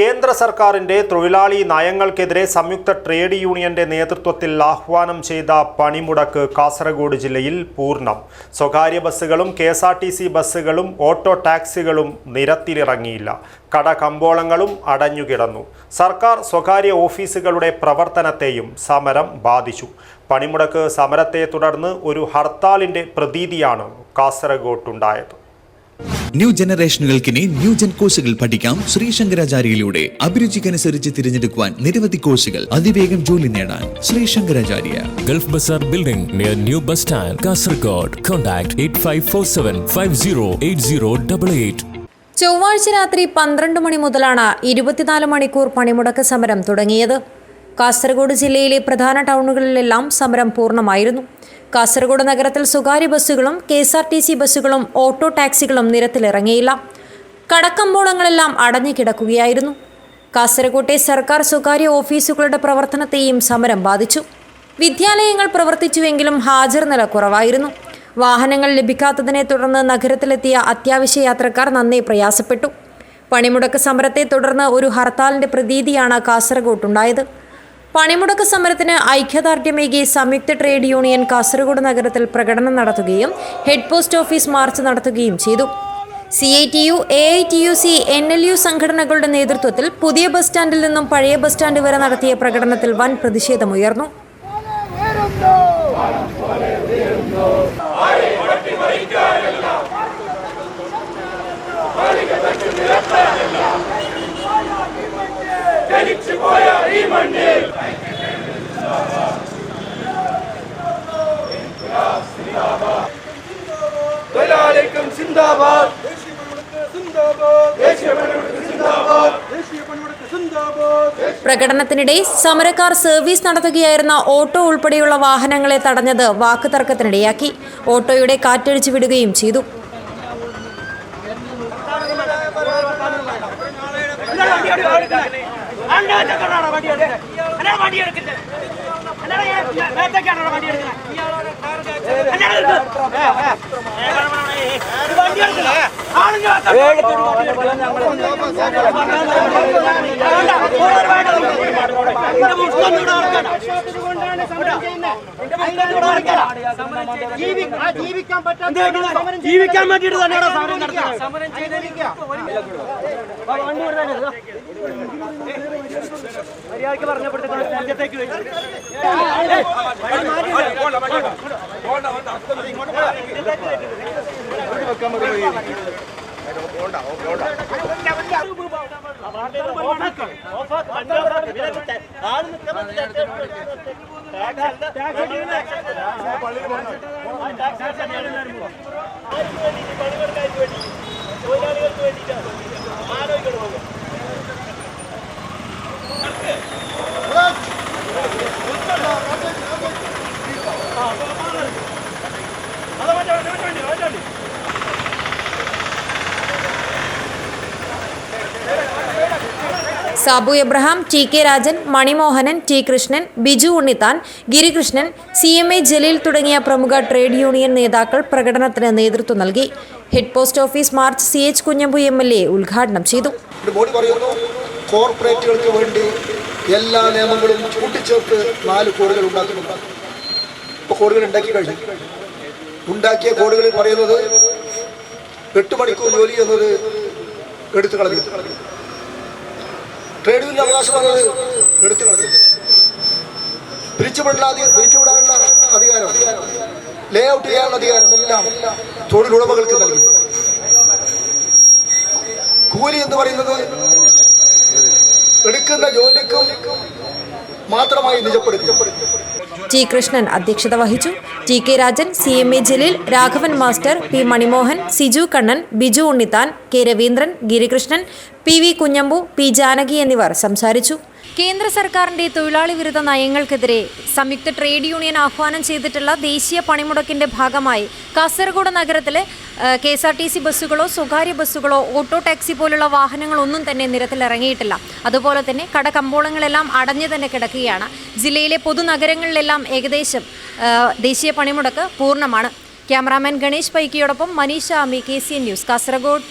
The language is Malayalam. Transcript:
കേന്ദ്ര സർക്കാരിന്റെ തൊഴിലാളി നയങ്ങൾക്കെതിരെ സംയുക്ത ട്രേഡ് യൂണിയന്റെ നേതൃത്വത്തിൽ ആഹ്വാനം ചെയ്ത പണിമുടക്ക് കാസർഗോഡ് ജില്ലയിൽ പൂർണം. സ്വകാര്യ ബസ്സുകളും K S R T C ബസ്സുകളും ഓട്ടോ ടാക്സികളും നിരത്തിലിറങ്ങിയില്ല. കട കമ്പോളങ്ങളും അടഞ്ഞുകിടന്നു. സർക്കാർ സ്വകാര്യ ഓഫീസുകളുടെ പ്രവർത്തനത്തെയും സമരം ബാധിച്ചു. പണിമുടക്ക് സമരത്തെ തുടർന്ന് ഒരു ഹർത്താലിന്റെ പ്രതീതിയാണ് കാസർഗോട്ടുണ്ടായത്. ന്യൂ ജനറേഷനുകൾക്കിനി ന്യൂ ജൻ കോഴ്സുകൾ പഠിക്കാം ശ്രീ ശങ്കരാചാര്യയിലൂടെ. അഭിരുചിക്കനുസരിച്ച് തിരഞ്ഞെടുക്കുവാൻ നിരവധി കോഴ്സുകൾ അതിവേഗം ജോലി നേടാൻ Sree Shankaracharya. Gulf bazaar building near new bus stand Kasaragod. Contact eight five four seven five zero eight zero double eight ചൊവ്വാഴ്ച രാത്രി പന്ത്രണ്ട് മണി മുതലാണ് ഇരുപത്തിനാല് മണിക്കൂർ പണിമുടക്ക് സമരം തുടങ്ങിയത്. കാസർഗോഡ് ജില്ലയിലെ പ്രധാന ടൗണുകളിലെല്ലാം സമരം പൂർണമായിരുന്നു. കാസർഗോഡ് നഗരത്തിൽ സ്വകാര്യ ബസ്സുകളും K S R T C ബസ്സുകളും ഓട്ടോ ടാക്സികളും നിരത്തിലിറങ്ങിയില്ല. കടക്കമ്പോളങ്ങളെല്ലാം അടഞ്ഞു കിടക്കുകയായിരുന്നു. കാസർഗോട്ടെ സർക്കാർ സ്വകാര്യ ഓഫീസുകളുടെ പ്രവർത്തനത്തെയും സമരം ബാധിച്ചു. വിദ്യാലയങ്ങൾ പ്രവർത്തിച്ചുവെങ്കിലും ഹാജർ നില കുറവായിരുന്നു. വാഹനങ്ങൾ ലഭിക്കാത്തതിനെ തുടർന്ന് നഗരത്തിലെത്തിയ അത്യാവശ്യ യാത്രക്കാർ നന്നേ പ്രയാസപ്പെട്ടു. പണിമുടക്ക് സമരത്തെ തുടർന്ന് ഒരു ഹർത്താലിന്റെ പ്രതീതിയാണ് കാസർഗോട്ടുണ്ടായത് പണിമുടക്ക് സമരത്തിന് ഐക്യദാർഢ്യമേകി സംയുക്ത ട്രേഡ് യൂണിയൻ കാസർഗോഡ് നഗരത്തിൽ പ്രകടനം നടത്തുകയും ഹെഡ് പോസ്റ്റ് ഓഫീസ് മാർച്ച് നടത്തുകയും ചെയ്തു. C I T U A I T U C N L U സംഘടനകളുടെ നേതൃത്വത്തിൽ പുതിയ ബസ് സ്റ്റാൻഡിൽ നിന്നും പഴയ ബസ് സ്റ്റാൻഡ് വരെ നടത്തിയ പ്രകടനത്തിൽ വൻ പ്രതിഷേധമുയർന്നു. സിന്ദാബാദ്. ദേശീയ പണിമുടക്ക് സിന്ദാബാദ് ദേശീയ പണിമുടക്ക് സിന്ദാബാദ് പ്രകടനത്തിനിടെ സമരക്കാർ സർവീസ് നടത്തുകയായിരുന്ന ഓട്ടോ ഉൾപ്പെടെയുള്ള വാഹനങ്ങളെ തടഞ്ഞത് വാക്ക് തർക്കത്തിനിടയാക്കി ഓട്ടോയുടെ കാറ്റഴിച്ചു വിടുകയും ചെയ്തു. ജീവിക്കാൻ വേണ്ടിയിട്ട് തന്നെയാണ് സമരം നടത്തുന്നത് സമരം മര്യാദയ്ക്ക് പറഞ്ഞപ്പോഴത്തേക്ക് രാജ്യത്തേക്ക് തൊഴിലാളികൾക്ക് വേണ്ടിയിട്ടാണ് ആലോചിക്കണം Sabu Abraham T K Rajan Manimohanan T Krishnan Biju Unnithan Girikrishnan C M A Jaleel തുടങ്ങിയ പ്രമുഖ ട്രേഡ് യൂണിയൻ നേതാക്കൾ പ്രകടനത്തിന് നേതൃത്വം നൽകി. Head post office march C H Kunhambu M L A ഉദ്ഘാടനം ചെയ്തു. കോർപ്പറേറ്റുകൾക്ക് വേണ്ടി എല്ലാ നിയമങ്ങളും കൂട്ടിച്ചേർത്ത് നാല് കോഡുകൾ ഉണ്ടാക്കുന്നുണ്ട്. ഇപ്പോൾ കോഡുകൾ ഉണ്ടാക്കി കഴിഞ്ഞു. ഉണ്ടാക്കിയ കോഡുകളിൽ പറയുന്നത് എട്ട് മണിക്കൂർ ജോലി എന്നത് എടുത്തു കളഞ്ഞു. ട്രേഡ് യൂണിയൻ അവകാശം പറഞ്ഞത് എടുത്തു കളഞ്ഞു. പിരിച്ചുവിടാനുള്ള അധികാരം. ലേ ഔട്ട് ചെയ്യാനുള്ള അധികാരം എല്ലാം തൊഴിലുടമകൾക്ക് നൽകി. കൂലി എന്ന് പറയുന്നത് എടുക്കുന്ന ജോലിക്കും മാത്രമായി നിജപ്പെടുത്തി. ടി കൃഷ്ണൻ അധ്യക്ഷത വഹിച്ചു. T K Rajan C M A Jaleel Raghavan master P Manimohan Siju Kannan Biju Unnithan K Raveendran Girikrishnan P V Kunhambu P Janaki എന്നിവർ സംസാരിച്ചു. കേന്ദ്ര സർക്കാരിന്റെ തൊഴിലാളി വിരുദ്ധ നയങ്ങൾക്കെതിരെ സംയുക്ത ട്രേഡ് യൂണിയൻ ആഹ്വാനം ചെയ്തിട്ടുള്ള ദേശീയ പണിമുടക്കിന്റെ ഭാഗമായി കാസർഗോഡ് നഗരത്തിലെ K S R T C ബസ്സുകളോ സ്വകാര്യ ബസ്സുകളോ ഓട്ടോ ടാക്സി പോലുള്ള വാഹനങ്ങളൊന്നും തന്നെ നിരത്തിലിറങ്ങിയിട്ടില്ല. അതുപോലെ തന്നെ കട കമ്പോളങ്ങളെല്ലാം അടഞ്ഞു തന്നെ കിടക്കുകയാണ്. ജില്ലയിലെ പൊതുനഗരങ്ങളിലെല്ലാം ഏകദേശം ദേശീയ പണിമുടക്ക് പൂർണമാണ്. Cameraman Ganesh പൈക്കിയോടൊപ്പം Maneesha Ami K C N news Kasaragod.